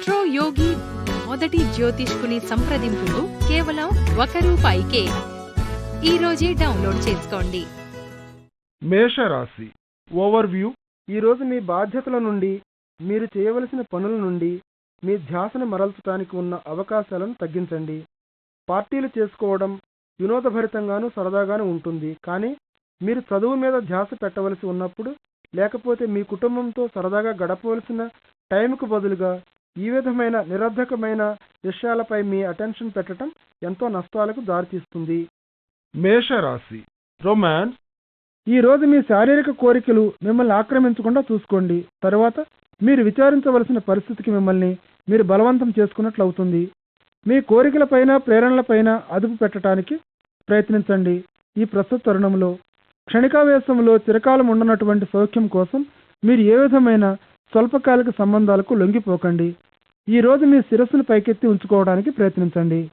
Astro యోగి మొదటి జ్యోతిష్కుని సంప్రదింపులు కేవలం ఒక రూపాయికే. ఈ రోజే డౌన్లోడ్ చేసుకోండి. మేషరాశి ఓవర్వ్యూ. ఈరోజు మీ బాధ్యతల నుండి మీరు చేయవలసిన పనుల నుండి మీ ధ్యాసను మరల్చడానికి ఉన్న అవకాశాలను తగ్గించండి. పార్టీలు చేసుకోవడం వినోదభరితంగాను సరదాగాను ఉంటుంది. కానీ మీరు చదువు మీద ధ్యాస పెట్టవలసి ఉన్నప్పుడు లేకపోతే మీ కుటుంబంతో సరదాగా గడపవలసిన టైంకు బదులుగా ఈ విధమైన నిరర్ధకమైన విషయాలపై మీ అటెన్షన్ పెట్టడం ఎంతో నష్టాలకు దారితీస్తుంది. మేషరాశి రొమాన్స్ ఈ రోజు మీ శారీరక కోరికలు మిమ్మల్ని ఆక్రమించకుండా చూసుకోండి. తరువాత మీరు విచారించవలసిన పరిస్థితికి మిమ్మల్ని మీరు బలవంతం చేసుకున్నట్లు అవుతుంది. మీ కోరికలపైన ప్రేరణలపైన అదుపు పెట్టడానికి ప్రయత్నించండి. ఈ ప్రస్తుత తరుణంలో క్షణికావేశంలో చిరకాలం ఉండనటువంటి సౌఖ్యం కోసం మీరు ఏ విధమైన స్వల్పకాలిక సంబంధాలకు లొంగిపోకండి. ఈ రోజు మీ శిరస్సును పైకెత్తి ఉంచుకోవడానికి ప్రయత్నించండి.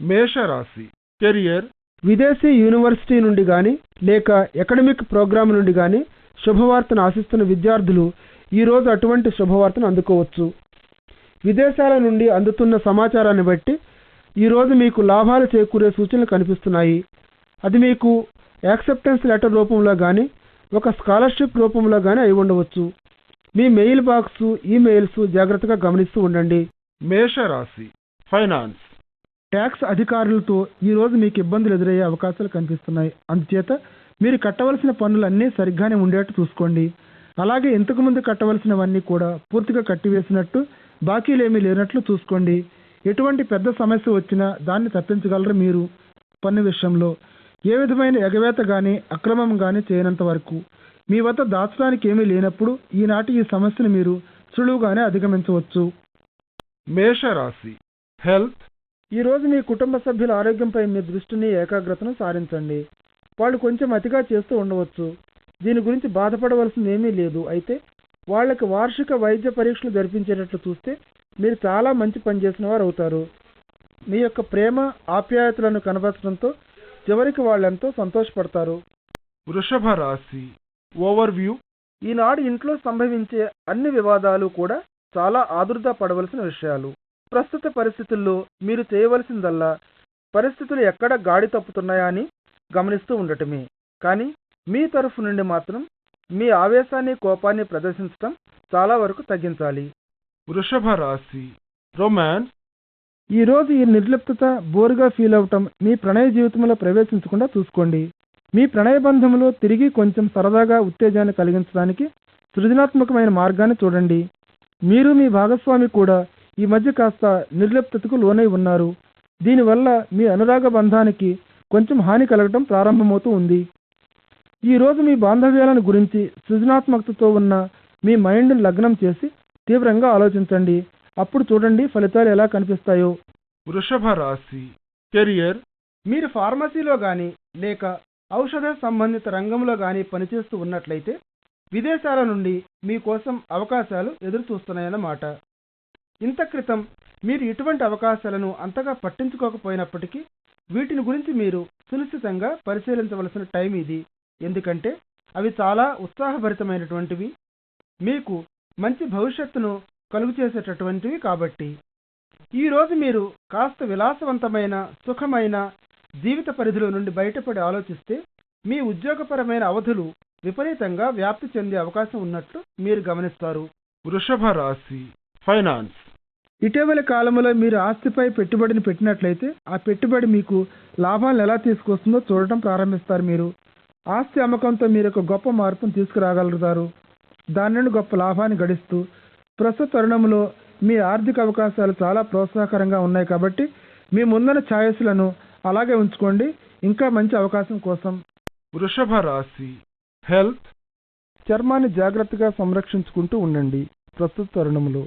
మేషరాశి. కెరియర్. విదేశీ యూనివర్సిటీ నుండి కానీ లేక అకాడమిక్ ప్రోగ్రామ్ నుండి కానీ శుభవార్తను ఆశిస్తున్న విద్యార్థులు ఈ రోజు అటువంటి శుభవార్తను అందుకోవచ్చు. విదేశాల నుండి అందుతున్న సమాచారాన్ని బట్టి ఈ రోజు మీకు లాభాలు చేకూరే సూచనలు కనిపిస్తున్నాయి. అది మీకు యాక్సెప్టెన్స్ లెటర్ రూపంలో కానీ ఒక స్కాలర్షిప్ రూపంలో కానీ అయి ఉండవచ్చు. మీ మెయిల్ బాక్స్ ఈమెయిల్స్ జాగ్రత్తగా గమనిస్తూ ఉండండి. మేషరాశి ఫైనాన్స్. ట్యాక్స్ అధికారులతో ఈరోజు మీకు ఇబ్బందులు ఎదురయ్యే అవకాశాలు కనిపిస్తున్నాయి. అందుచేత మీరు కట్టవలసిన పన్నులన్నీ సరిగ్గానే ఉండేట్టు చూసుకోండి. అలాగే ఇంతకుముందు కట్టవలసినవన్నీ కూడా పూర్తిగా కట్టివేసినట్టు బాకీలేమీ లేనట్లు చూసుకోండి. ఎటువంటి పెద్ద సమస్య వచ్చినా దాన్ని తప్పించగలరు మీరు. పన్ను విషయంలో ఏ విధమైన ఎగవేత కానీ అక్రమం కానీ చేయనంత వరకు. మీ వద్ద దాచడానికి ఏమీ లేనప్పుడు ఈనాటి ఈ సమస్యను మీరు సులువుగానే అధిగమించవచ్చు. మేషరాశి. హెల్త్. ఈ రోజు మీ కుటుంబ సభ్యుల ఆరోగ్యంపై మీ దృష్టిని ఏకాగ్రతను సారించండి. వాళ్ళు కొంచెం అతిగా చేస్తూ ఉండవచ్చు. దీని గురించి బాధపడవలసింది ఏమీ లేదు. అయితే వాళ్ళకి వార్షిక వైద్య పరీక్షలు జరిపించేటట్లు చూస్తే మీరు చాలా మంచి పని చేసిన వారు అవుతారు. మీ యొక్క ప్రేమ ఆప్యాయతలను కనబరచడంతో చివరికి వాళ్ళెంతో సంతోషపడతారు. వృషభ రాశి ఓవర్వ్యూ. ఈనాడు ఇంట్లో సంభవించే అన్ని వివాదాలు కూడా చాలా ఆదుర్ద పడవలసిన విషయాలు. ప్రస్తుత పరిస్థితుల్లో మీరు చేయవలసిందల్లా పరిస్థితులు ఎక్కడ గాడి తప్పుతున్నాయా అని గమనిస్తూ ఉండటమే. కానీ మీ తరఫు నుండి మాత్రం మీ ఆవేశాన్ని కోపాన్ని ప్రదర్శించడం చాలా వరకు తగ్గించాలి. వృషభ రాశి. రొమాన్స్ ఈ రోజు ఈ నిర్లిప్తత బోరుగా ఫీల్ అవటం మీ ప్రణయ జీవితంలో ప్రవేశించకుండా చూసుకోండి. మీ ప్రణయ బంధంలో తిరిగి కొంచెం సరదాగా ఉత్తేజాన్ని కలిగించడానికి సృజనాత్మకమైన మార్గాన్ని చూడండి. మీరు మీ భాగస్వామి కూడా ఈ మధ్య కాస్త నిర్లిప్తతకు లోనై ఉన్నారు. దీనివల్ల మీ అనురాగ బంధానికి కొంచెం హాని కలగటం ప్రారంభమవుతూ ఉంది. ఈ రోజు మీ బాంధవ్యాలను గురించి సృజనాత్మకతతో ఉన్న మీ మైండ్ని లగ్నం చేసి తీవ్రంగా ఆలోచించండి. అప్పుడు చూడండి ఫలితాలు ఎలా కనిపిస్తాయో. వృషభ రాశి. కెరియర్. మీరు ఫార్మసీలో కానీ లేక ఔషధ సంబంధిత రంగంలో కానీ పనిచేస్తూ ఉన్నట్లయితే విదేశాల నుండి మీకోసం అవకాశాలు ఎదురుచూస్తున్నాయన్నమాట. ఇంత క్రితం మీరు ఇటువంటి అవకాశాలను అంతగా పట్టించుకోకపోయినప్పటికీ వీటిని గురించి మీరు సునిశ్చితంగా పరిశీలించవలసిన టైం ఇది. ఎందుకంటే అవి చాలా ఉత్సాహభరితమైనటువంటివి. మీకు మంచి భవిష్యత్తును కలుగు చేసేటటువంటివి కాబట్టి. ఈరోజు మీరు కాస్త విలాసవంతమైన సుఖమైన జీవిత పరిధిలో నుండి బయటపడి ఆలోచిస్తే మీ ఉద్యోగపరమైన అవధులు విపరీతంగా వ్యాప్తి చెందే అవకాశం ఉన్నట్లు మీరు గమనిస్తారు. వృషభ రాశి ఫైనాన్స్. ఇటీవలి కాలంలో మీరు ఆస్తిపై పెట్టుబడిని పెట్టినట్లయితే ఆ పెట్టుబడి మీకు లాభాలను ఎలా తీసుకొస్తుందో చూడటం ప్రారంభిస్తారు మీరు. ఆస్తి అమ్మకంతో మీరు ఒక గొప్ప మార్పును తీసుకురాగలుగుతారు. దాని నుండి గొప్ప లాభాన్ని గడిస్తూ ప్రస్తుత తరుణంలో మీ ఆర్థిక అవకాశాలు చాలా ప్రోత్సాహకరంగా ఉన్నాయి కాబట్టి మీ ముందున్న ఛాయస్లను అలాగే ఉంచుకోండి. ఇంకా మంచి అవకాశం కోసం వృషభ రాశి హెల్త్ చర్మాన్ని జాగ్రత్తగా సంరక్షించుకుంటూ ఉండండి ప్రస్తుత తరుణంలో.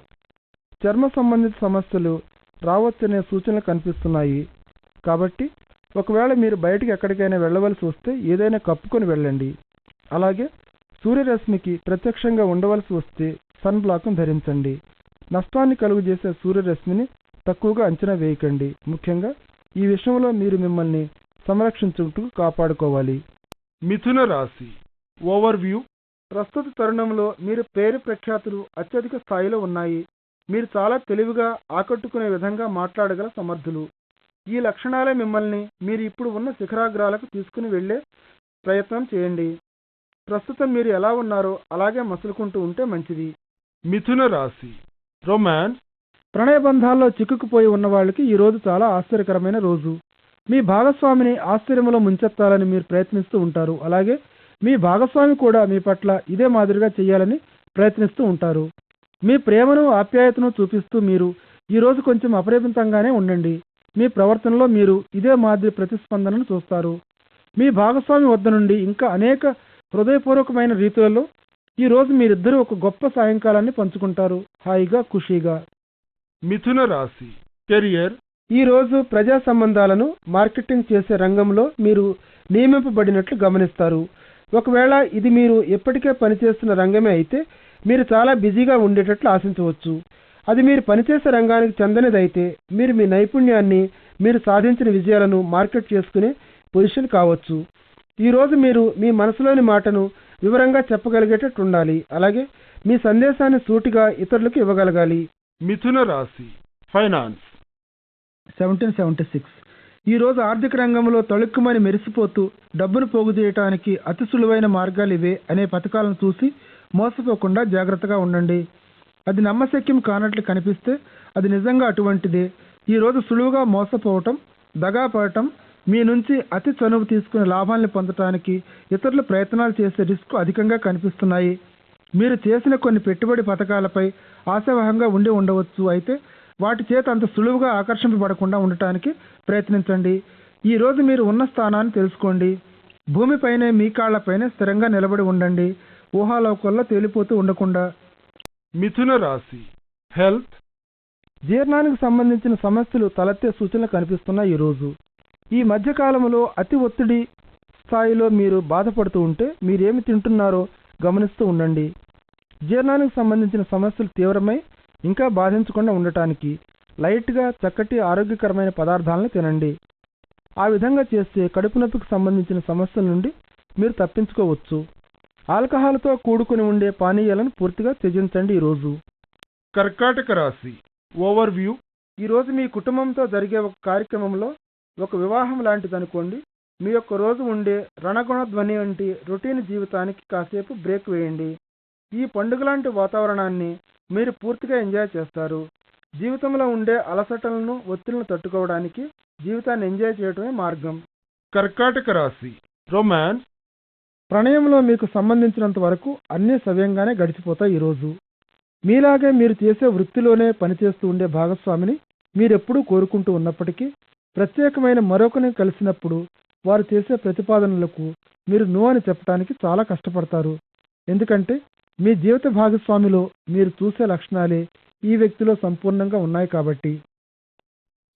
చర్మ సంబంధిత సమస్యలు రావచ్చనే సూచనలు కనిపిస్తున్నాయి. కాబట్టి ఒకవేళ మీరు బయటికి ఎక్కడికైనా వెళ్ళవలసి వస్తే ఏదైనా కప్పుకొని వెళ్ళండి. అలాగే సూర్యరశ్మికి ప్రత్యక్షంగా ఉండవలసి వస్తే సన్ బ్లాక్ను ధరించండి. నష్టాన్ని కలుగజేసే సూర్యరశ్మిని తక్కువగా అంచనా వేయకండి. ముఖ్యంగా ఈ విషయంలో మీరు మిమ్మల్ని సంరక్షించుకుంటూ కాపాడుకోవాలి. మిథున రాశి. ఓవర్వ్యూ. ప్రస్తుత తరుణంలో మీరు పేరు ప్రఖ్యాతులు అత్యధిక స్థాయిలో ఉన్నాయి. మీరు చాలా తెలివిగా ఆకట్టుకునే విధంగా మాట్లాడగల సమర్థులు. ఈ లక్షణాలే మిమ్మల్ని మీరు ఇప్పుడు ఉన్న శిఖరాగ్రాలకు తీసుకుని వెళ్ళే ప్రయత్నం చేయండి. ప్రస్తుతం మీరు ఎలా ఉన్నారో అలాగే మసులుకుంటూ ఉంటే మంచిది. మిథున రాశి. రొమాన్స్. ప్రణయ బంధాల్లో చిక్కుకుపోయి ఉన్న వాళ్ళకి ఈ రోజు చాలా ఆశ్చర్యకరమైన రోజు. మీ భాగస్వామిని ఆశ్చర్యంలో ముంచెత్తాలని మీరు ప్రయత్నిస్తూ ఉంటారు. అలాగే మీ భాగస్వామి కూడా మీ పట్ల ఇదే మాదిరిగా చేయాలని ప్రయత్నిస్తూ ఉంటారు. మీ ప్రేమను ఆప్యాయతను చూపిస్తూ మీరు ఈరోజు కొంచెం అపరిమితంగానే ఉండండి. మీ ప్రవర్తనలో మీరు ఇదే మాదిరి ప్రతిస్పందనను చూస్తారు. మీ భాగస్వామి వద్ద నుండి ఇంకా అనేక హృదయపూర్వకమైన రీతులలో ఈ రోజు మీరిద్దరూ ఒక గొప్ప సాయంకాలాన్ని పంచుకుంటారు. హాయిగా ఖుషీగా. మిథున రాశి కెరియర్. ఈరోజు ప్రజా సంబంధాలను మార్కెటింగ్ చేసే రంగంలో మీరు నియమింపబడినట్లు గమనిస్తారు. ఒకవేళ ఇది మీరు ఎప్పటికే పనిచేస్తున్న రంగమే అయితే మీరు చాలా బిజీగా ఉండేటట్లు ఆశించవచ్చు. అది మీరు పనిచేసే రంగానికి చెందనిదైతే మీరు మీ నైపుణ్యాన్ని మీరు సాధించిన విజయాలను మార్కెట్ చేసుకునే పొజిషన్ కావచ్చు. ఈరోజు మీరు మీ మనసులోని మాటను వివరంగా చెప్పగలిగేటట్టు ఉండాలి అలాగే మీ సందేశాన్ని సూటిగా ఇతరులకు ఇవ్వగలగాలి. మిథున రాశి ఫైనాన్స్. Seventeen seventy six. ఈ రోజు ఆర్థిక రంగంలో తళుక్కుమని మెరిసిపోతూ డబ్బును పోగుచేయటానికి అతి సులువైన మార్గాలు ఇవే అనే పథకాలను చూసి మోసపోకుండా జాగ్రత్తగా ఉండండి. అది నమ్మశక్యం కానట్లు కనిపిస్తే అది నిజంగా అటువంటిదే. ఈ రోజు సులువుగా మోసపోవటం దగా పడటం మీ నుంచి అతి చనువు తీసుకునే లాభాల్ని పొందటానికి ఇతరులు ప్రయత్నాలు చేసే రిస్క్ అధికంగా కనిపిస్తున్నాయి. మీరు చేసిన కొన్ని పెట్టుబడి పథకాలపై ఆశావహంగా ఉండి ఉండవచ్చు. అయితే వాటి చేత అంత సులువుగా ఆకర్షింపబడకుండా ఉండటానికి ప్రయత్నించండి. ఈ రోజు మీరు ఉన్న స్థానాన్ని తెలుసుకోండి. భూమిపైనే మీ కాళ్ళపైనే స్థిరంగా నిలబడి ఉండండి. ఊహాలోకల్లో తేలిపోతూ ఉండకుండా. మిథున రాశి హెల్త్. జీర్ణానికి సంబంధించిన సమస్యలు తలెత్తే సూచనలు కనిపిస్తున్నాయి ఈ రోజు. ఈ మధ్య కాలంలో అతి ఒత్తిడి స్థాయిలో మీరు బాధపడుతూ ఉంటే మీరేమి తింటున్నారో గమనిస్తూ ఉండండి. జీర్ణానికి సంబంధించిన సమస్యలు తీవ్రమై ఇంకా బాధించకుండా ఉండటానికి లైట్గా చక్కటి ఆరోగ్యకరమైన పదార్థాలను తినండి. ఆ విధంగా చేస్తే కడుపు నొప్పికి సంబంధించిన సమస్యల నుండి మీరు తప్పించుకోవచ్చు. ఆల్కహాల్తో కూడుకుని ఉండే పానీయాలను పూర్తిగా త్యజించండి ఈరోజు. కర్కాటక రాశి ఓవర్ వ్యూ. మీ కుటుంబంతో జరిగే ఒక కార్యక్రమంలో ఒక వివాహం లాంటిది అనుకోండి మీ యొక్క రోజు ఉండే రణగుణ ధ్వని వంటి రొటీన్ జీవితానికి కాసేపు బ్రేక్ వేయండి. ఈ పండుగ లాంటి వాతావరణాన్ని మీరు పూర్తిగా ఎంజాయ్ చేస్తారు. జీవితంలో ఉండే అలసటలను ఒత్తిళ్ళను తట్టుకోవడానికి జీవితాన్ని ఎంజాయ్ చేయడమే మార్గం. కర్కాటక రాశి రొమాన్స్ ప్రణయంలో మీకు సంబంధించినంత వరకు అన్నీ సవ్యంగానే గడిచిపోతాయి ఈరోజు మీలాగే మీరు చేసే వృత్తిలోనే పనిచేస్తూ ఉండే భాగస్వామిని మీరెప్పుడూ కోరుకుంటూ ఉన్నప్పటికీ ప్రత్యేకమైన మరొకరిని కలిసినప్పుడు వారు చేసే ప్రతిపాదనలకు మీరు నో అని చెప్పడానికి చాలా కష్టపడతారు. ఎందుకంటే మీ జీవిత భాగస్వామిలో మీరు చూసే లక్షణాలే ఈ వ్యక్తిలో సంపూర్ణంగా ఉన్నాయి కాబట్టి.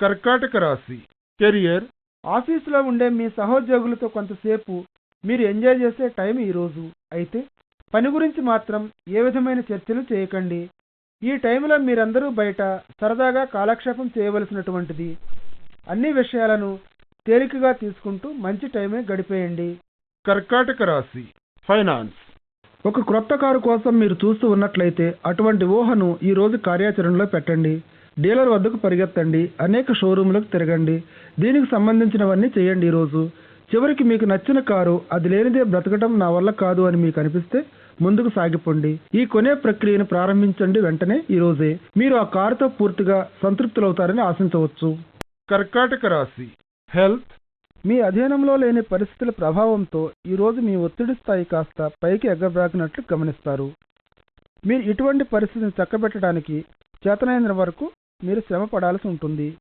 కర్కాటక రాశి. కెరియర్. ఆఫీసులో ఉండే మీ సహోద్యోగులతో కొంతసేపు మీరు ఎంజాయ్ చేసే టైం ఈరోజు అయితే పని గురించి మాత్రం ఏ విధమైన చర్చలు చేయకండి. ఈ టైంలో మీరందరూ బయట సరదాగా కాలక్షేపం చేయవలసినటువంటిది. అన్ని విషయాలను తేలికగా తీసుకుంటూ మంచి టైమే గడిపేయండి. కర్కాటక రాశి ఫైనాన్స్. ఒక క్రొత్త కారు కోసం మీరు చూస్తూ ఉన్నట్లయితే అటువంటి ఊహను ఈ రోజు కార్యాచరణలో పెట్టండి. డీలర్ వద్దకు పరిగెత్తండి. అనేక షోరూంలకు తిరగండి. దీనికి సంబంధించినవన్నీ చేయండి ఈ రోజు. చివరికి మీకు నచ్చిన కారు అది లేనిదే బ్రతకటం నా వల్ల కాదు అని మీకు అనిపిస్తే ముందుకు సాగిపోండి. ఈ కొనే ప్రక్రియను ప్రారంభించండి వెంటనే ఈ రోజే. మీరు ఆ కారుతో పూర్తిగా సంతృప్తులవుతారని ఆశించవచ్చు. కర్కాటక రాశి హెల్త్. మీ అధీనంలో లేని పరిస్థితుల ప్రభావంతో ఈ రోజు మీ ఒత్తిడి స్థాయి కాస్త పైకి ఎగ్గబ్రాకినట్లు గమనిస్తారు. మీరు ఇటువంటి పరిస్థితిని చక్కబెట్టడానికి చేతనైన వరకు మీరు శ్రమ పడాల్సి ఉంటుంది.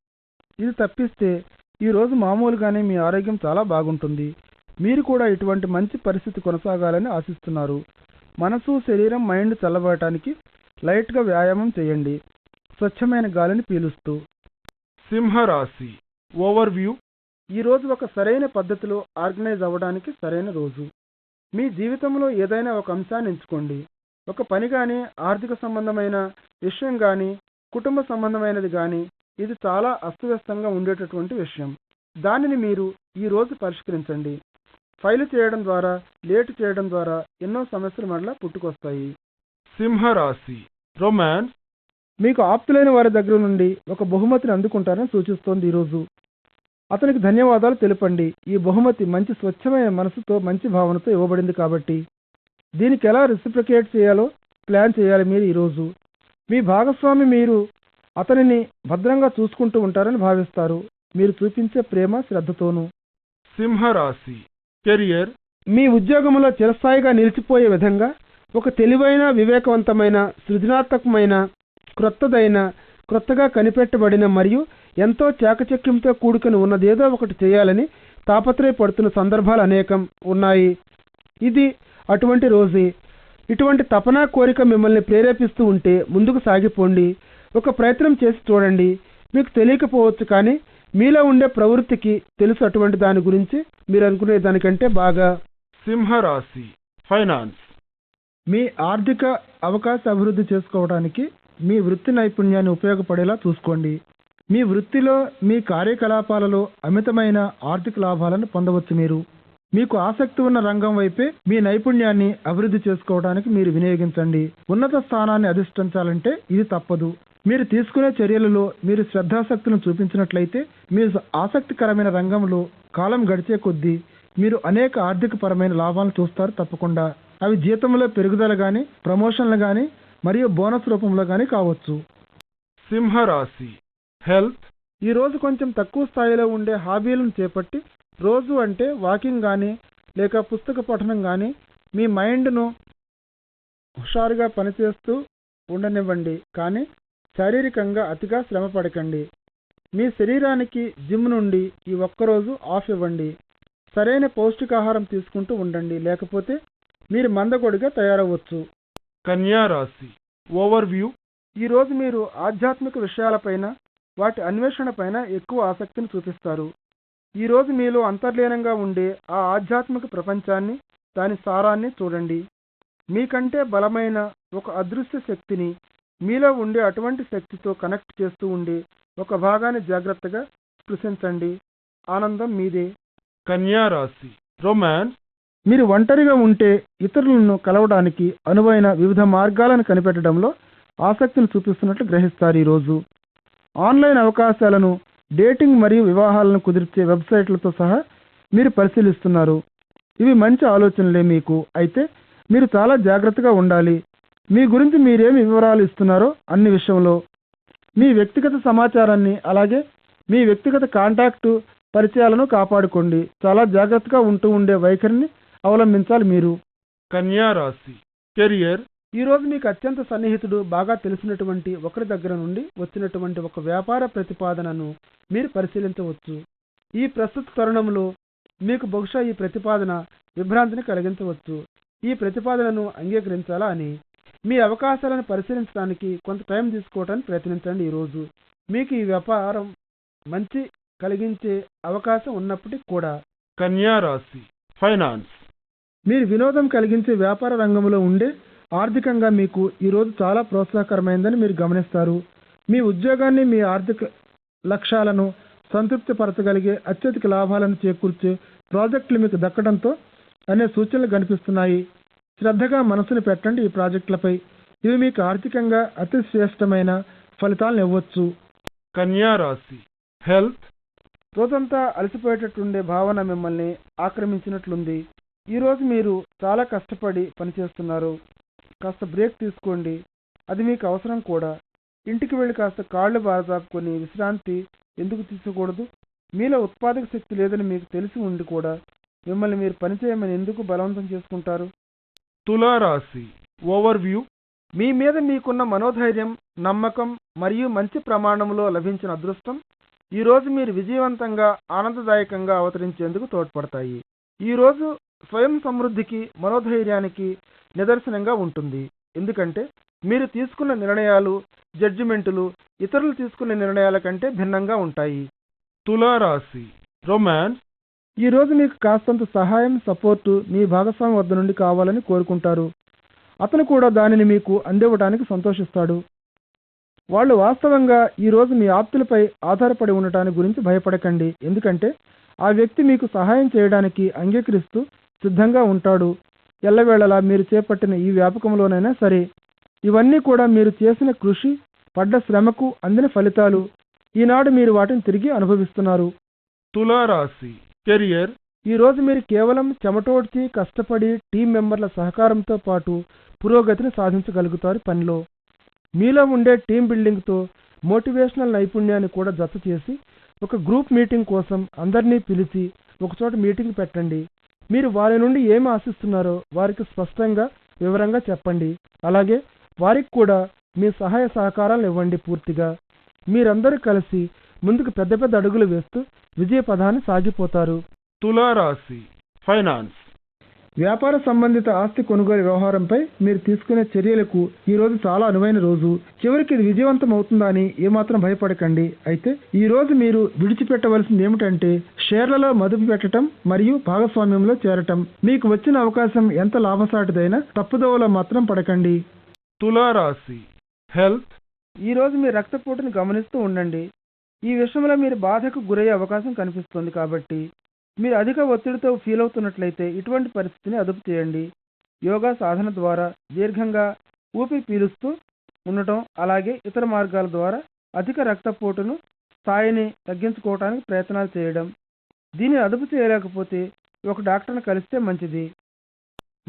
ఇది తప్పిస్తే ఈ రోజు మామూలుగానే మీ ఆరోగ్యం చాలా బాగుంటుంది. మీరు కూడా ఇటువంటి మంచి పరిస్థితి కొనసాగాలని ఆశిస్తున్నారు. మనసు శరీరం మైండ్ చల్లబడటానికి లైట్గా వ్యాయామం చేయండి. స్వచ్ఛమైన గాలిని పీలుస్తూ. సింహరాశి. ఓవర్ వ్యూ ఈ రోజు ఒక సరైన పద్ధతిలో ఆర్గనైజ్ అవ్వడానికి సరైన రోజు. మీ జీవితంలో ఏదైనా ఒక అంశాన్ని ఎంచుకోండి. ఒక పని కానీ ఆర్థిక సంబంధమైన విషయం కానీ కుటుంబ సంబంధమైనది కానీ ఇది చాలా అస్తవ్యస్తంగా ఉండేటటువంటి విషయం. దానిని మీరు ఈ రోజు పరిష్కరించండి. ఫైలు చేయడం ద్వారా లేట్ చేయడం ద్వారా ఎన్నో సమస్యలు మరలా పుట్టుకొస్తాయి. సింహరాశి రొమాన్స్ మీకు ఆప్తులైన వారి దగ్గర నుండి ఒక బహుమతిని అందుకుంటారని సూచిస్తోంది ఈరోజు అతనికి ధన్యవాదాలు తెలుపండి. ఈ బహుమతి మంచి స్వచ్ఛమైన మనసుతో మంచి భావనతో ఇవ్వబడింది కాబట్టి. దీనికి ఎలా రెసిప్రికేట్ చేయాలో ప్లాన్ చేయాలి మీరు ఈరోజు. మీ భాగస్వామి మీరు అతనిని భద్రంగా చూసుకుంటూ ఉంటారని భావిస్తారు. మీరు చూపించే ప్రేమ శ్రద్ధతోనూ. సింహరాశి కెరియర్ మీ ఉద్యోగంలో చిరస్థాయిగా నిలిచిపోయే విధంగా ఒక తెలివైన వివేకవంతమైన సృజనాత్మకమైన క్రొత్తదైన క్రొత్తగా కనిపెట్టబడిన మరియు ఎంతో చాకచక్యంతో కూడుకుని ఉన్నదేదో ఒకటి చేయాలని తాపత్రయపడుతున్న సందర్భాలు అనేకం ఉన్నాయి. ఇది అటువంటి రోజే. ఇటువంటి తపనా కోరిక మిమ్మల్ని ప్రేరేపిస్తూ ఉంటే ముందుకు సాగిపోండి. ఒక ప్రయత్నం చేసి చూడండి. మీకు తెలియకపోవచ్చు కానీ మీలో ఉండే ప్రవృత్తికి తెలుసు అటువంటి దాని గురించి మీరు అనుకునే దానికంటే బాగా. సింహరాశి ఫైనాన్స్. మీ ఆర్థిక అవకాశ అభివృద్ధి చేసుకోవడానికి మీ వృత్తి నైపుణ్యాన్ని ఉపయోగపడేలా చూసుకోండి. మీ వృత్తిలో మీ కార్యకలాపాలలో అమితమైన ఆర్థిక లాభాలను పొందవచ్చు మీరు. మీకు ఆసక్తి ఉన్న రంగం వైపే మీ నైపుణ్యాన్ని అభివృద్ధి చేసుకోవడానికి మీరు వినియోగించండి. ఉన్నత స్థానాన్ని అధిష్ఠించాలంటే ఇది తప్పదు. మీరు తీసుకునే చర్యలలో మీరు శ్రద్ధాశక్తులను చూపించినట్లయితే మీ ఆసక్తికరమైన రంగంలో కాలం గడిచే కొద్దీ మీరు అనేక ఆర్థిక పరమైన లాభాలను చూస్తారు తప్పకుండా. అవి జీతంలో పెరుగుదల గాని ప్రమోషన్లు గాని మరియు బోనస్ రూపంలో గాని కావచ్చు. సింహరాశి. హెల్త్. ఈ రోజు కొంచెం తక్కువ స్థాయిలో ఉండే హాబీలను చేపట్టి రోజు అంటే వాకింగ్ కానీ లేక పుస్తక పఠనం కానీ మీ మైండ్ను హుషారుగా పనిచేస్తూ ఉండనివ్వండి. కానీ శారీరకంగా అతిగా శ్రమ పడకండి. మీ శరీరానికి జిమ్ నుండి ఈ ఒక్కరోజు ఆఫ్ ఇవ్వండి. సరైన పౌష్టికాహారం తీసుకుంటూ ఉండండి. లేకపోతే మీరు మందకొడిగా తయారవచ్చు. కన్యా రాశి. ఓవర్వ్యూ. ఈ రోజు మీరు ఆధ్యాత్మిక విషయాలపైన వాటి అన్వేషణ పైన ఎక్కువ ఆసక్తిని చూపిస్తారు. ఈ రోజు మీలో అంతర్లీనంగా ఉండే ఆ ఆధ్యాత్మిక ప్రపంచాన్ని దాని సారాన్ని చూడండి. మీకంటే బలమైన ఒక అదృశ్య శక్తిని మీలో ఉండే అటువంటి శక్తితో కనెక్ట్ చేస్తూ ఉండే ఒక భాగాన్ని జాగ్రత్తగా స్పృశించండి ఆనందం మీదే. కన్యా రాశి. రొమాన్స్. మీరు ఒంటరిగా ఉంటే ఇతరులను కలవడానికి అనువైన వివిధ మార్గాలను కనిపెట్టడంలో ఆసక్తిని చూపిస్తున్నట్లు గ్రహిస్తారు ఈరోజు. ఆన్లైన్ అవకాశాలను డేటింగ్ మరియు వివాహాలను కుదిర్చే వెబ్సైట్లతో సహా మీరు పరిశీలిస్తున్నారు. ఇవి మంచి ఆలోచనలే మీకు. అయితే మీరు చాలా జాగ్రత్తగా ఉండాలి. మీ గురించి మీరేమి వివరాలు ఇస్తున్నారో అన్ని విషయంలో. మీ వ్యక్తిగత సమాచారాన్ని అలాగే మీ వ్యక్తిగత కాంటాక్టు పరిచయాలను కాపాడుకోండి. చాలా జాగ్రత్తగా ఉంటూ ఉండే వైఖరిని అవలంబించాలి మీరు. కన్యా రాశి. కెరియర్. ఈ రోజు మీకు అత్యంత సన్నిహితుడు బాగా తెలిసినటువంటి ఒకరి దగ్గర నుండి వచ్చినటువంటి ఒక వ్యాపార ప్రతిపాదనను మీరు పరిశీలించవచ్చు. ఈ ప్రస్తుత తరుణంలో మీకు బహుశా ఈ ప్రతిపాదన విభ్రాంతిని కలిగించవచ్చు. ఈ ప్రతిపాదనను అంగీకరించాలా అని. మీ అవకాశాలను పరిశీలించడానికి కొంత టైం తీసుకోవడానికి ప్రయత్నించండి ఈరోజు మీకు ఈ వ్యాపారం మంచి కలిగించే అవకాశం ఉన్నప్పటికీ కూడా. కన్యా రాశి. ఫైనాన్స్. మీరు వినోదం కలిగించే వ్యాపార రంగంలో ఉండే ఆర్థికంగా మీకు ఈ రోజు చాలా ప్రోత్సాహకరమైందని మీరు గమనిస్తారు. మీ ఉద్యోగాన్ని మీ ఆర్థిక లక్ష్యాలను సంతృప్తిపరచగలిగే అత్యధిక లాభాలను చేకూర్చే ప్రాజెక్టులు మీకు దక్కడంతో అనే సూచనలు కనిపిస్తున్నాయి. శ్రద్ధగా మనసును పెట్టండి ఈ ప్రాజెక్టులపై. ఇవి మీకు ఆర్థికంగా అతి శ్రేష్టమైన ఫలితాలను ఇవ్వచ్చు. కన్యా రాశి హెల్త్. రోజంతా అలసిపోయేటట్టుండే భావన మిమ్మల్ని ఆక్రమించినట్లుంది. ఈరోజు మీరు చాలా కష్టపడి పనిచేస్తున్నారు. కాస్త బ్రేక్ తీసుకోండి. అది మీకు అవసరం కూడా. ఇంటికి వెళ్ళి కాస్త కాళ్ళు బారదాపుకొని విశ్రాంతి ఎందుకు తీసుకోకూడదు? మీలో ఉత్పాదక శక్తి లేదని మీకు తెలిసి ఉండి కూడా మిమ్మల్ని మీరు పనిచేయమని ఎందుకు బలవంతం చేసుకుంటారు? తులా రాశి ఓవర్వ్యూ. మీ మీద మీకున్న మనోధైర్యం నమ్మకం మరియు మంచి ప్రమాణంలో లభించిన అదృష్టం ఈరోజు మీరు విజయవంతంగా ఆనందదాయకంగా అవతరించేందుకు తోడ్పడతాయి. ఈ రోజు స్వయం సమృద్ధికి మనోధైర్యానికి నిదర్శనంగా ఉంటుంది. ఎందుకంటే మీరు తీసుకున్న నిర్ణయాలు జడ్జిమెంటులు ఇతరులు తీసుకునే నిర్ణయాల కంటే భిన్నంగా ఉంటాయి. తులా రాశి రొమాన్స్ ఈ రోజు మీకు కాస్తంత సహాయం సపోర్టు మీ భాగస్వామి వద్ద నుండి కావాలని కోరుకుంటారు. అతను కూడా దానిని మీకు అందివ్వడానికి సంతోషిస్తాడు. వాళ్ళు వాస్తవంగా ఈ రోజు మీ ఆప్తులపై ఆధారపడి ఉండటానికి గురించి భయపడకండి. ఎందుకంటే ఆ వ్యక్తి మీకు సహాయం చేయడానికి అంగీకరిస్తూ సిద్ధంగా ఉంటాడు. ఎల్లవేళలా మీరు చేపట్టిన ఈ వ్యాపకంలోనైనా సరే ఇవన్నీ కూడా మీరు చేసిన కృషి పడ్డ శ్రమకు అందిన ఫలితాలు. ఈనాడు మీరు వాటిని తిరిగి అనుభవిస్తున్నారు. తులారాశి కెరియర్. ఈ రోజు మీరు కేవలం చెమటోడ్చి కష్టపడి టీం మెంబర్ల సహకారంతో పాటు పురోగతిని సాధించగలుగుతారు పనిలో. మీలో ఉండే టీం బిల్డింగ్తో మోటివేషనల్ నైపుణ్యాన్ని కూడా జత చేసి ఒక గ్రూప్ మీటింగ్ కోసం అందరినీ పిలిచి ఒకచోట మీటింగ్ పెట్టండి. మీరు వారి నుండి ఏమి ఆశిస్తున్నారో వారికి స్పష్టంగా వివరంగా చెప్పండి. అలాగే వారికి కూడా మీ సహాయ సహకారాలు ఇవ్వండి పూర్తిగా. మీరందరూ కలిసి ముందుకు పెద్ద పెద్ద అడుగులు వేస్తూ విజయ పదాన్ని సాగిపోతారు. తులారాశి ఫైనాన్స్. వ్యాపార సంబంధిత ఆస్తి కొనుగోలు వ్యవహారంపై మీరు తీసుకునే చర్యలకు ఈ రోజు చాలా అనువైన రోజు. చివరికి ఇది విజయవంతం అవుతుందా అని ఏమాత్రం భయపడకండి. అయితే ఈ రోజు మీరు విడిచిపెట్టవలసింది ఏమిటంటే షేర్లలో మదుపు పెట్టడం మరియు భాగస్వామ్యంలో చేరటం. మీకు వచ్చిన అవకాశం ఎంత లాభసాటిదైనా తప్పుదోవలో మాత్రం పడకండి. తులారాశి హెల్త్. ఈ రోజు మీ రక్తపోటును గమనిస్తూ ఉండండి. ఈ విషయంలో మీరు బాధకు గురయ్యే అవకాశం కనిపిస్తుంది కాబట్టి మీరు అధిక ఒత్తిడితో ఫీల్ అవుతున్నట్లయితే ఇటువంటి పరిస్థితిని అదుపు చేయండి. యోగా సాధన ద్వారా దీర్ఘంగా ఊపిరి పీలుస్తూ ఉండటం అలాగే ఇతర మార్గాల ద్వారా అధిక రక్తపోటును స్థాయిని తగ్గించుకోవడానికి ప్రయత్నాలు చేయడం. దీన్ని అదుపు చేయలేకపోతే ఒక డాక్టర్ని కలిస్తే మంచిది.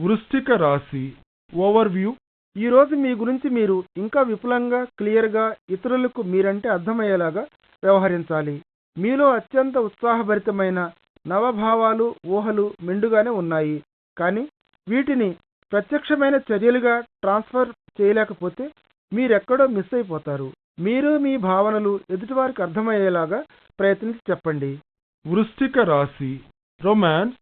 వృష్టిక రాశి ఓవర్వ్యూ. ఈ రోజు మీ గురించి మీరు ఇంకా విపులంగా క్లియర్గా ఇతరులకు మీరంటే అర్థమయ్యేలాగా వ్యవహరించాలి. మీలో అత్యంత ఉత్సాహభరితమైన నవభావాలు ఊహలు మెండుగానే ఉన్నాయి. కానీ వీటిని ప్రత్యక్షమైన చర్యలుగా ట్రాన్స్ఫర్ చేయలేకపోతే మీరెక్కడో మిస్ అయిపోతారు. మీరు మీ భావనలు ఎదుటివారికి అర్థమయ్యేలాగా ప్రయత్నించి చెప్పండి. వృశ్చిక రాశి రొమాన్స్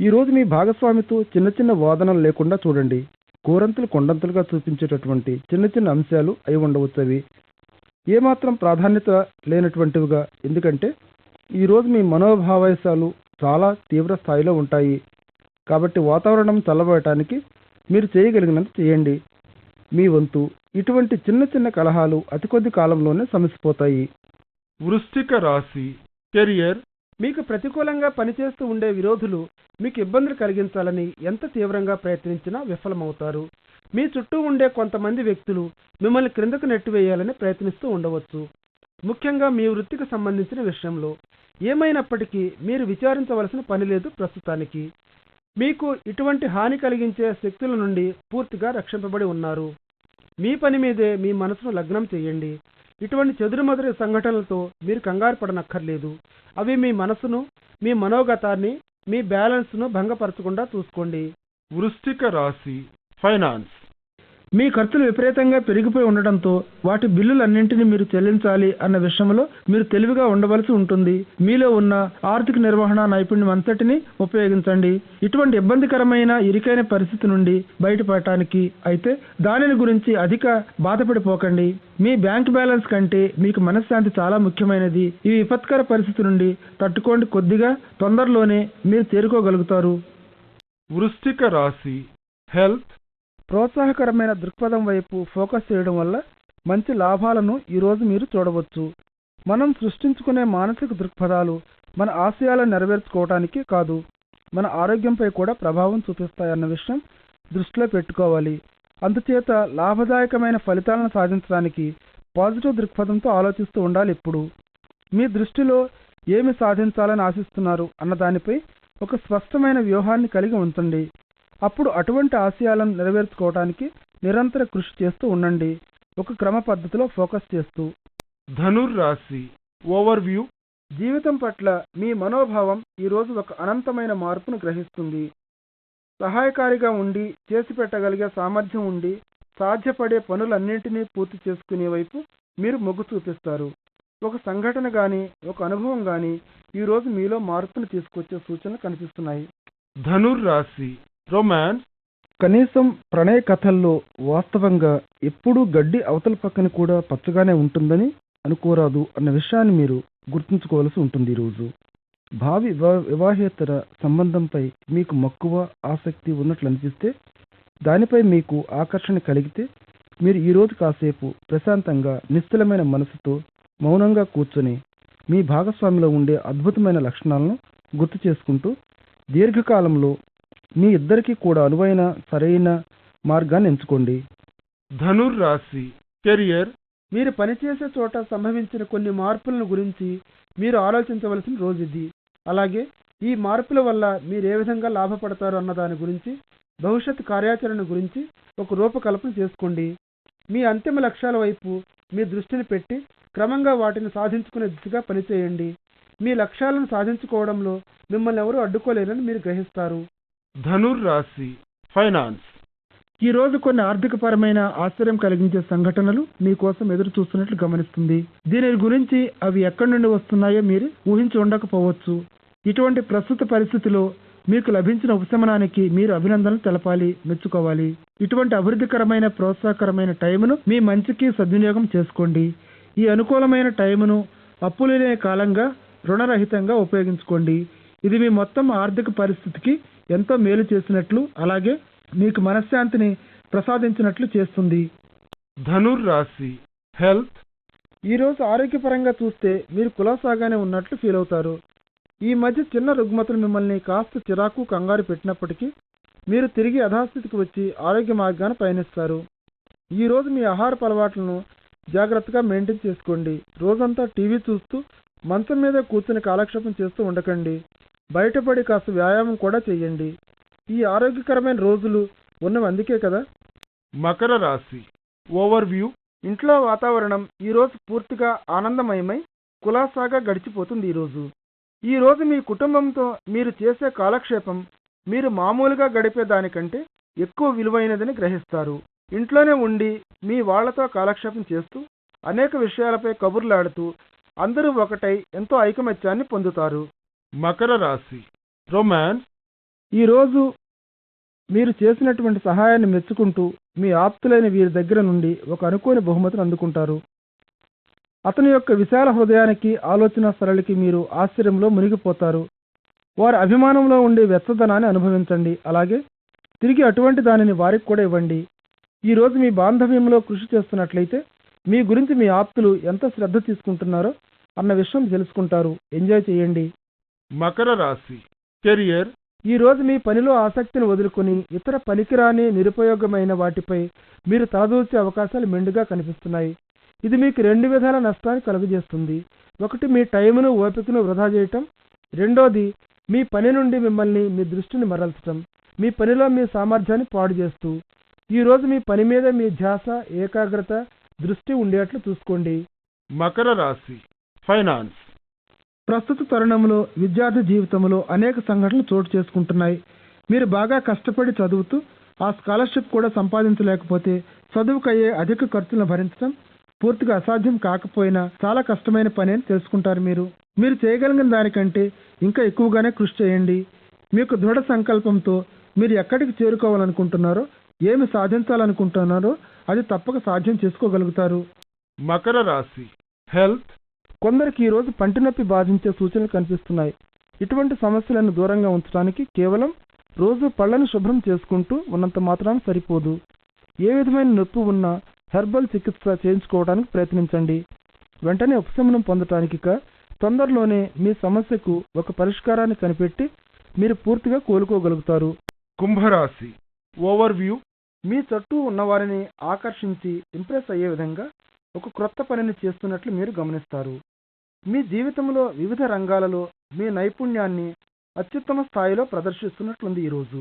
ఈ రోజు మీ భాగస్వామితో చిన్న చిన్న వాదనలు లేకుండా చూడండి. కూరంతులు కొండంతులుగా చూపించేటటువంటి చిన్న చిన్న అంశాలు అయి ఉండవచ్చు అవి ఏమాత్రం ప్రాధాన్యత లేనటువంటివిగా ఎందుకంటే ఈరోజు మీ మనోభావేశాలు చాలా తీవ్ర స్థాయిలో ఉంటాయి. కాబట్టి వాతావరణం చల్లబడటానికి మీరు చేయగలిగినంత చేయండి. మీ వంతు ఇటువంటి చిన్న చిన్న కలహాలు అతి కొద్ది కాలంలోనే సమసిపోతాయి. వృష్టిక రాశి కెరియర్ మీకు ప్రతికూలంగా పనిచేస్తూ ఉండే విరోధులు మీకు ఇబ్బందులు కలిగించాలని ఎంత తీవ్రంగా ప్రయత్నించినా విఫలమవుతారు. మీ చుట్టూ ఉండే కొంతమంది వ్యక్తులు మిమ్మల్ని క్రిందకు నెట్టివేయాలని ప్రయత్నిస్తూ ఉండవచ్చు. ముఖ్యంగా మీ వృత్తికి సంబంధించిన విషయంలో ఏమైనప్పటికీ మీరు విచారించవలసిన పని లేదు ప్రస్తుతానికి. మీకు ఇటువంటి హాని కలిగించే శక్తుల నుండి పూర్తిగా రక్షింపబడి ఉన్నారు. మీ పని మీదే మీ మనసును లగ్నం చేయండి. ఇటువంటి చెదురుమదురు సంఘటనలతో మీరు కంగారు పడనక్కర్లేదు. అవి మీ మనసును మీ మనోగతాన్ని మీ బ్యాలెన్స్ను భంగపరచకుండా చూసుకోండి. వృష్టిక రాశి ఫైనాన్స్. మీ ఖర్చులు విపరీతంగా పెరిగిపోయి ఉండటంతో వాటి బిల్లులన్నింటినీ మీరు చెల్లించాలి అన్న విషయంలో మీరు తెలివిగా ఉండవలసి ఉంటుంది. మీలో ఉన్న ఆర్థిక నిర్వహణ నైపుణ్యం అంతటిని ఉపయోగించండి. ఇటువంటి ఇబ్బందికరమైన ఇరుకైన పరిస్థితి నుండి బయటపడటానికి అయితే దానిని గురించి అధిక బాధపడిపోకండి. మీ బ్యాంక్ బ్యాలెన్స్ కంటే మీకు మనశ్శాంతి చాలా ముఖ్యమైనది. ఈ విపత్కర పరిస్థితి నుండి తట్టుకోండి కొద్దిగా తొందరలోనే మీరు చేరుకోగలుగుతారు. వృష్టిక రాశి హెల్త్ ప్రోత్సాహకరమైన దృక్పథం వైపు ఫోకస్ చేయడం వల్ల మంచి లాభాలను ఈరోజు మీరు చూడవచ్చు. మనం సృష్టించుకునే మానసిక దృక్పథాలు మన ఆశయాలను నెరవేర్చుకోవటానికి కాదు మన ఆరోగ్యంపై కూడా ప్రభావం చూపిస్తాయన్న విషయం దృష్టిలో పెట్టుకోవాలి. అందుచేత లాభదాయకమైన ఫలితాలను సాధించడానికి పాజిటివ్ దృక్పథంతో ఆలోచిస్తూ ఉండాలి ఇప్పుడు మీ దృష్టిలో ఏమి సాధించాలని ఆశిస్తున్నారు అన్న దానిపై ఒక స్పష్టమైన వ్యూహాన్ని కలిగి ఉంచండి. అప్పుడు అటువంటి ఆశయాలను నెరవేర్చుకోవడానికి నిరంతర కృషి చేస్తూ ఉండండి. ఒక క్రమ పద్ధతిలో ఫోకస్ చేస్తూ. ధనుర్ రాశి ఓవర్వ్యూ. జీవితం పట్ల మీ మనోభావం ఈరోజు ఒక అనంతమైన మార్పును గ్రహిస్తుంది. సహాయకారిగా ఉండి చేసి పెట్టగలిగే సామర్థ్యం ఉండి సాధ్యపడే పనులన్నింటినీ పూర్తి చేసుకునే వైపు మీరు మొగ్గు చూపిస్తారు. ఒక సంఘటన గాని ఒక అనుభవం గాని ఈరోజు మీలో మార్పును తీసుకొచ్చే సూచనలు కనిపిస్తున్నాయి. ధనుర్ రాశి రొమాన్స్ కనీసం ప్రణయ కథల్లో వాస్తవంగా ఎప్పుడూ గడ్డి అవతల పక్కన కూడా పచ్చగానే ఉంటుందని అనుకోరాదు అన్న విషయాన్ని మీరు గుర్తుంచుకోవాల్సి ఉంటుంది ఈరోజు భావి వివాహేతర సంబంధంపై మీకు మక్కువ ఆసక్తి ఉన్నట్లు అనిపిస్తే దానిపై మీకు ఆకర్షణ కలిగితే మీరు ఈరోజు కాసేపు ప్రశాంతంగా నిశ్చలమైన మనసుతో మౌనంగా కూర్చొని మీ భాగస్వామిలో ఉండే అద్భుతమైన లక్షణాలను గుర్తు చేసుకుంటూ దీర్ఘకాలంలో మీ ఇద్దరికీ కూడా అనువైన సరైన మార్గాన్ని ఎంచుకోండి. ధనుర్రాశి కెరియర్ మీరు పనిచేసే చోట సంభవించిన కొన్ని మార్పులను గురించి మీరు ఆలోచించవలసిన రోజు ఇది. అలాగే ఈ మార్పుల వల్ల మీరు ఏ విధంగా లాభపడతారు అన్న దాని గురించి భవిష్యత్ కార్యాచరణ గురించి ఒక రూపకల్పన చేసుకోండి. మీ అంతిమ లక్ష్యాల వైపు మీ దృష్టిని పెట్టి క్రమంగా వాటిని సాధించుకునే దిశగా పనిచేయండి. మీ లక్ష్యాలను సాధించుకోవడంలో మిమ్మల్ని ఎవరూ అడ్డుకోలేరని మీరు గ్రహిస్తారు. ధనుర్ రాశి ఫైనాన్స్. ఈ రోజు కొన్ని ఆర్థికపరమైన ఆశ్చర్యం కలిగించే సంఘటనలు మీకోసం ఎదురు చూస్తున్నట్లు గమనిస్తుంది. దీని గురించి అవి ఎక్కడి నుండి వస్తున్నాయో మీరు ఊహించి ఉండకపోవచ్చు. ఇటువంటి ప్రస్తుత పరిస్థితిలో మీకు లభించిన ఉపశమనానికి మీరు అభినందనలు తెలపాలి మెచ్చుకోవాలి. ఇటువంటి అభివృద్ధికరమైన ప్రోత్సాహకరమైన టైమును మీ మంచికి సద్వినియోగం చేసుకోండి. ఈ అనుకూలమైన టైమును అప్పులు లేని కాలంగా రుణరహితంగా ఉపయోగించుకోండి. ఇది మీ మొత్తం ఆర్థిక పరిస్థితికి ఎంతో మేలు చేసినట్లు అలాగే మీకు మనశ్శాంతిని ప్రసాదించినట్లు చేస్తుంది. ధనుర్ రాశి హెల్త్. ఈ రోజు ఆరోగ్యపరంగా చూస్తే మీరు కులాసాగానే ఉన్నట్లు ఫీల్ అవుతారు. ఈ మధ్య చిన్న రుగ్మతలు మిమ్మల్ని కాస్త చిరాకు కంగారు పెట్టినప్పటికీ మీరు తిరిగి యథాస్థితికి వచ్చి ఆరోగ్య మార్గాన పయనిస్తారు. ఈ రోజు మీ ఆహారపు అలవాట్లను జాగ్రత్తగా మెయింటైన్ చేసుకోండి. రోజంతా టీవీ చూస్తూ మంచం మీద కూర్చుని కాలక్షేపం చేస్తూ ఉండకండి. బయటపడి కాస్త వ్యాయామం కూడా చేయండి. ఈ ఆరోగ్యకరమైన రోజులు ఉన్నవి అందుకే కదా? మకర రాశి. ఓవర్ వ్యూ ఇంట్లో వాతావరణం ఈరోజు పూర్తిగా ఆనందమయమై కులాసాగా గడిచిపోతుంది ఈరోజు. ఈ రోజు మీ కుటుంబంతో మీరు చేసే కాలక్షేపం మీరు మామూలుగా గడిపే దానికంటే ఎక్కువ విలువైనదని గ్రహిస్తారు. ఇంట్లోనే ఉండి మీ వాళ్ళతో కాలక్షేపం చేస్తూ అనేక విషయాలపై కబుర్లాడుతూ అందరూ ఒకటై ఎంతో ఐకమత్యాన్ని పొందుతారు. మకర రాశి. రొమాన్స్ ఈరోజు మీరు చేసినటువంటి సహాయాన్ని మెచ్చుకుంటూ మీ ఆప్తులైన వీరి దగ్గర నుండి ఒక అనుకోని బహుమతిని అందుకుంటారు. అతని యొక్క విశాల హృదయానికి ఆలోచన సరళికి మీరు ఆశ్చర్యంలో మునిగిపోతారు. వారి అభిమానంలో ఉండే వెచ్చదనాన్ని అనుభవించండి. అలాగే తిరిగి అటువంటి దానిని వారికి కూడా ఇవ్వండి. ఈరోజు మీ బాంధవ్యంలో కృషి చేస్తున్నట్లయితే మీ గురించి మీ ఆప్తులు ఎంత శ్రద్ధ తీసుకుంటున్నారో అన్న విషయం తెలుసుకుంటారు. ఎంజాయ్ చేయండి. మకర రాశి. కెరియర్. ఈ రోజు మీ పనిలో ఆసక్తిని వదులుకొని ఇతర పనికిరాని నిరుపయోగమైన వాటిపై మీరు తలదూర్చే అవకాశాలు మెండుగా కనిపిస్తున్నాయి. ఇది మీకు రెండు విధాల నష్టాన్ని కలుగజేస్తుంది. ఒకటి మీ టైమును ఓపికను వృధా చేయటం. రెండోది మీ పని నుండి మిమ్మల్ని మీ దృష్టిని మరల్చటం. మీ పనిలో మీ సామర్థ్యాన్ని పాడు చేస్తూ. ఈ రోజు మీ పని మీద మీ ధ్యాస ఏకాగ్రత దృష్టి ఉండేట్లు చూసుకోండి. మకర రాశి. ఫైనాన్స్. ప్రస్తుత తరుణంలో విద్యార్థి జీవితంలో అనేక సంఘటనలు చోటు చేసుకుంటున్నాయి. మీరు బాగా కష్టపడి చదువుతూ ఆ స్కాలర్షిప్ కూడా సంపాదించలేకపోతే చదువుకయ్యే అధిక ఖర్చులను భరించడం పూర్తిగా అసాధ్యం కాకపోయినా చాలా కష్టమైన పని అని తెలుసుకుంటారు మీరు. మీరు చేయగలిగిన దానికంటే ఇంకా ఎక్కువగానే కృషి చేయండి. మీకు దృఢ సంకల్పంతో మీరు ఎక్కడికి చేరుకోవాలనుకుంటున్నారో ఏమి సాధించాలనుకుంటున్నారో అది తప్పక సాధ్యం చేసుకోగలుగుతారు. మకర రాశి. హెల్త్ కొందరికి ఈ రోజు పంటి నొప్పి బాధించే సూచనలు కనిపిస్తున్నాయి. ఇటువంటి సమస్యలను దూరంగా ఉంచడానికి కేవలం రోజు పళ్ళను శుభ్రం చేసుకుంటూ ఉన్నంత మాత్రాన సరిపోదు. ఏ విధమైన నొప్పి ఉన్నా హెర్బల్ చికిత్స చేయించుకోవడానికి ప్రయత్నించండి. వెంటనే ఉపశమనం పొందటానికి తొందరలోనే మీ సమస్యకు ఒక పరిష్కారాన్ని కనిపెట్టి మీరు పూర్తిగా కోలుకోగలుగుతారు. కుంభరాశి. Over view. మీ చుట్టూ ఉన్నవారిని ఆకర్షించి ఇంప్రెస్ అయ్యే విధంగా ఒక క్రొత్త పనిని చేస్తున్నట్లు మీరు గమనిస్తారు. మీ జీవితంలో వివిధ రంగాలలో మీ నైపుణ్యాన్ని అత్యుత్తమ స్థాయిలో ప్రదర్శిస్తున్నట్లుంది ఈరోజు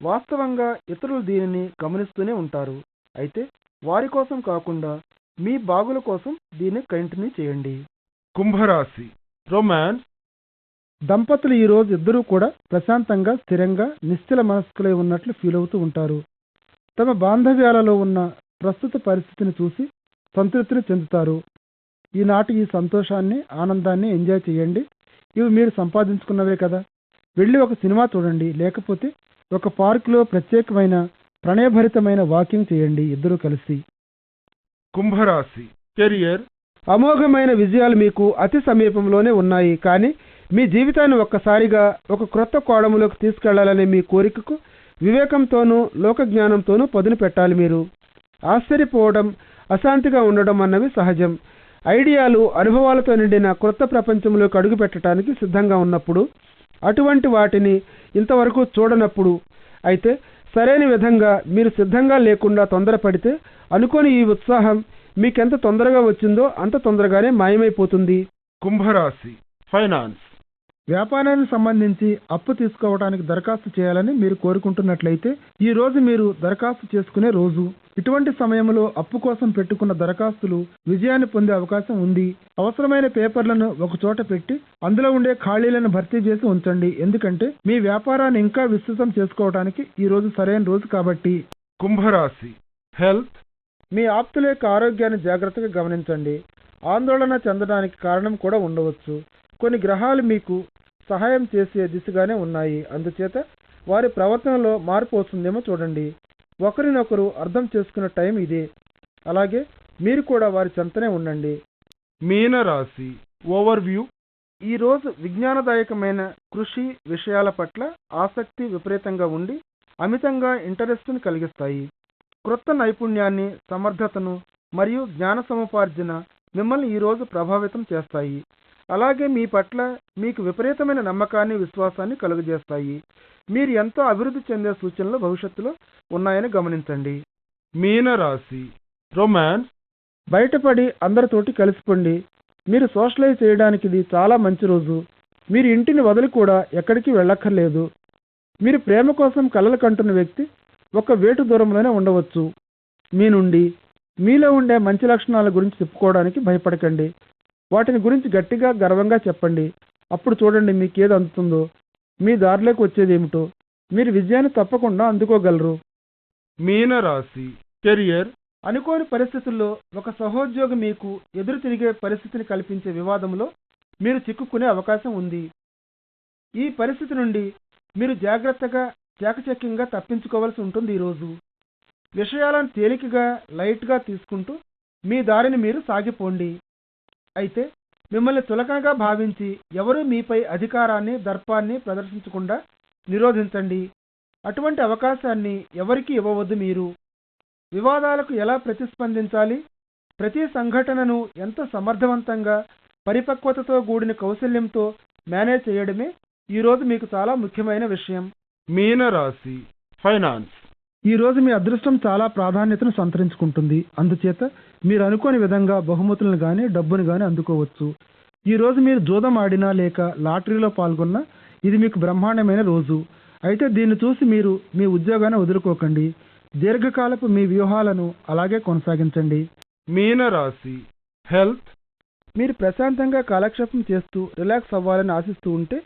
వాస్తవంగా ఇతరులు దీనిని గమనిస్తూనే ఉంటారు. అయితే వారి కోసం కాకుండా మీ బాగుల కోసం దీన్ని కంటిన్యూ చేయండి. కుంభరాశి రొమాన్స్ దంపతులు ఈ రోజు ఇద్దరూ కూడా ప్రశాంతంగా స్థిరంగా నిశ్చల మనస్కులై ఉన్నట్లు ఫీల్ అవుతూ ఉంటారు. తమ బాంధవ్యాలలో ఉన్న ప్రస్తుత పరిస్థితిని చూసి సంతృప్తిని చెందుతారు. ఈనాటి ఈ సంతోషాన్ని ఆనందాన్ని ఎంజాయ్ చేయండి. ఇవి మీరు సంపాదించుకున్నవే కదా. వెళ్ళి ఒక సినిమా చూడండి. లేకపోతే ఒక పార్కులో ప్రత్యేకమైన ప్రణయభరితమైన వాకింగ్ చేయండి ఇద్దరూ కలిసి. కుంభరాశి. కెరియర్. అమోఘమైన విజయాలు మీకు అతి సమీపంలోనే ఉన్నాయి. కానీ మీ జీవితాన్ని ఒక్కసారిగా ఒక క్రొత్త కోణంలోకి తీసుకెళ్ళాలనే మీ కోరికకు వివేకంతోనూ లోక జ్ఞానంతోనూ పదును పెట్టాలి మీరు. ఆశ్చర్యపోవడం అశాంతిగా ఉండడం అన్నవి సహజం. ఐడియాలు అనుభవాలతో నిండిన క్రొత్త ప్రపంచంలోకి అడుగు పెట్టడానికి సిద్ధంగా ఉన్నప్పుడు అటువంటి వాటిని ఇంతవరకు చూడనప్పుడు అయితే సరైన విధంగా మీరు సిద్ధంగా లేకుండా తొందరపడితే అనుకోని ఈ ఉత్సాహం మీకెంత తొందరగా వచ్చిందో అంత తొందరగానే మాయమైపోతుంది. కుంభరాశి ఫైనాన్స్. వ్యాపారానికి సంబంధించి అప్పు తీసుకోవడానికి దరఖాస్తు చేయాలని మీరు కోరుకుంటున్నట్లయితే ఈ రోజు మీరు దరఖాస్తు చేసుకునే రోజు. ఇటువంటి సమయంలో అప్పు కోసం పెట్టుకున్న దరఖాస్తులు విజయాన్ని పొందే అవకాశం ఉంది. అవసరమైన పేపర్లను ఒక చోట పెట్టి అందులో ఉండే ఖాళీలను భర్తీ చేసి ఉంచండి. ఎందుకంటే మీ వ్యాపారాన్ని ఇంకా విస్తృతం చేసుకోవడానికి ఈ రోజు సరైన రోజు కాబట్టి. కుంభరాశి. హెల్త్. మీ ఆప్తుల యొక్క ఆరోగ్యాన్ని జాగ్రత్తగా గమనించండి. ఆందోళన చెందడానికి కారణం కూడా ఉండవచ్చు. కొన్ని గ్రహాలు మీకు సహాయం చేసే దిశగానే ఉన్నాయి. అందుచేత వారి ప్రవర్తనలో మార్పు వస్తుందేమో చూడండి. ఒకరినొకరు అర్థం చేసుకునే టైం ఇదే. అలాగే మీరు కూడా వారి చెంతనే ఉండండి. మీనరాశి ఓవర్వ్యూ. ఈ రోజు విజ్ఞానదాయకమైన కృషి విషయాల పట్ల ఆసక్తి విపరీతంగా ఉండి అమితంగా ఇంటరెస్ట్ని కలిగిస్తాయి. క్రొత్త నైపుణ్యాన్ని సమర్థతను మరియు జ్ఞాన సముపార్జన మిమ్మల్ని ఈ రోజు ప్రభావితం చేస్తాయి. అలాగే మీ పట్ల మీకు విపరీతమైన నమ్మకాన్ని విశ్వాసాన్ని కలుగజేస్తాయి. మీరు ఎంతో అభివృద్ధి చెందే సూచనలు భవిష్యత్తులో ఉన్నాయని గమనించండి. మీనరాశి. రొమాన్స్ బయటపడి అందరితోటి కలిసిపోండి. మీరు సోషలైజ్ చేయడానికి ఇది చాలా మంచి రోజు. మీరు ఇంటిని వదిలి కూడా ఎక్కడికి వెళ్ళక్కర్లేదు. మీరు ప్రేమ కోసం కలలు కంటున్న వ్యక్తి ఒక వేటు దూరంలోనే ఉండవచ్చు. మీ నుండి మీలో ఉండే మంచి లక్షణాల గురించి చెప్పుకోవడానికి భయపడకండి. వాటిని గురించి గట్టిగా గర్వంగా చెప్పండి. అప్పుడు చూడండి మీకు ఏది అందుతుందో. మీ దారిలోకి వచ్చేది ఏమిటో. మీరు విజయాన్ని తప్పకుండా అందుకోగలరు. మీనరాశి కెరియర్ అనుకోని పరిస్థితుల్లో ఒక సహోద్యోగి మీకు ఎదురు తిరిగే పరిస్థితిని కల్పించే వివాదంలో మీరు చిక్కుకునే అవకాశం ఉంది. ఈ పరిస్థితి నుండి మీరు జాగ్రత్తగా చాకచక్యంగా తప్పించుకోవాల్సి ఉంటుంది ఈరోజు. విషయాలను తేలికగా లైట్గా తీసుకుంటూ మీ దారిని మీరు సాగిపోండి. అయితే మిమ్మల్ని తులకనగా భావించి ఎవరూ మీపై అధికారాన్ని దర్పాన్ని ప్రదర్శించకుండా నిరోధించండి. అటువంటి అవకాశాన్ని ఎవరికి ఇవ్వవద్దు మీరు. వివాదాలకు ఎలా ప్రతిస్పందించాలి? ప్రతి సంఘటనను ఎంత సమర్థవంతంగా పరిపక్వతతో కూడిన కౌశల్యంతో మేనేజ్ చేయడమే ఈరోజు మీకు చాలా ముఖ్యమైన విషయం. మీనరాశి ఫైనాన్స్. ఈ రోజు మీ అదృష్టం చాలా ప్రాధాన్యతను సంతరించుకుంటుంది. అందుచేత మీరు అనుకోని విధంగా బహుమతులను గాని డబ్బును గాని అందుకోవచ్చు. ఈ రోజు మీరు జూదం ఆడినా లేక లాటరీలో పాల్గొన్నా ఇది మీకు బ్రహ్మాండమైన రోజు. అయితే దీన్ని చూసి మీరు మీ ఉద్యోగాన్ని వదులుకోకండి. దీర్ఘకాలపు మీ వ్యూహాలను అలాగే కొనసాగించండి. మీనరాశి హెల్త్. మీరు ప్రశాంతంగా కాలక్షేపం చేస్తూ రిలాక్స్ అవ్వాలని ఆశిస్తూ ఉంటే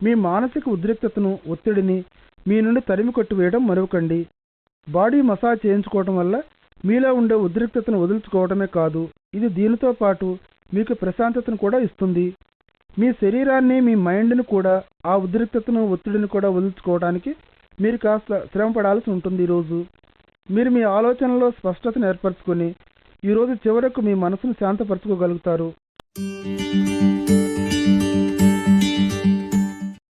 మీ మానసిక ఉద్రిక్తతను ఒత్తిడిని మీ నుండి తరిమి కొట్టివేయడం మరవకండి. బాడీ మసాజ్ చేయించుకోవడం వల్ల మీలో ఉండే ఉద్రిక్తతను వదులుచుకోవడమే కాదు ఇది దీనితో పాటు మీకు ప్రశాంతతను కూడా ఇస్తుంది. మీ శరీరాన్ని మీ మైండ్ని కూడా ఆ ఉద్రిక్తతను ఒత్తిడిని కూడా వదులుచుకోవడానికి మీరు కాస్త శ్రమ పడాల్సి ఉంటుంది ఈరోజు. మీరు మీ ఆలోచనలో స్పష్టతను ఏర్పరచుకొని ఈరోజు చివరకు మీ మనసును శాంతపరచుకోగలుగుతారు.